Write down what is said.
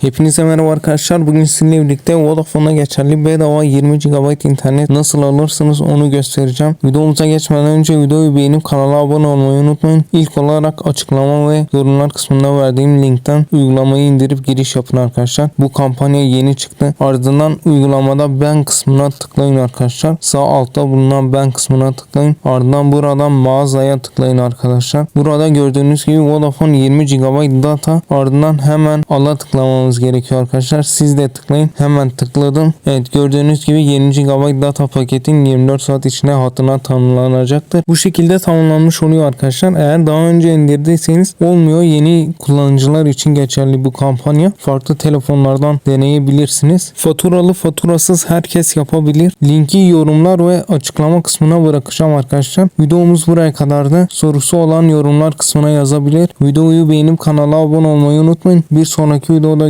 Hepinize merhaba arkadaşlar. Bugün sizinle birlikte Vodafone'a geçerli bedava 20 GB internet nasıl alırsınız onu göstereceğim. Videomuza geçmeden önce videoyu beğenip kanala abone olmayı unutmayın. İlk olarak açıklama ve yorumlar kısmında verdiğim linkten uygulamayı indirip giriş yapın arkadaşlar. Bu kampanya yeni çıktı. Ardından uygulamada ben kısmına tıklayın arkadaşlar. Sağ altta bulunan ben kısmına tıklayın. Ardından buradan mağazaya tıklayın arkadaşlar. Burada gördüğünüz gibi Vodafone 20 GB data ardından hemen ala tıklamamız gerekiyor arkadaşlar. Siz de tıklayın. Hemen tıkladım. Evet gördüğünüz gibi 20 GB data paketin 24 saat içinde hatına tamamlanacaktır. Bu şekilde tamamlanmış oluyor arkadaşlar. Eğer daha önce indirdiyseniz olmuyor. Yeni kullanıcılar için geçerli bu kampanya. Farklı telefonlardan deneyebilirsiniz. Faturalı faturasız herkes yapabilir. Linki yorumlar ve açıklama kısmına bırakacağım arkadaşlar. Videomuz buraya kadardı. Sorusu olan yorumlar kısmına yazabilir. Videoyu beğenip kanala abone olmayı unutmayın. Bir sonraki videoda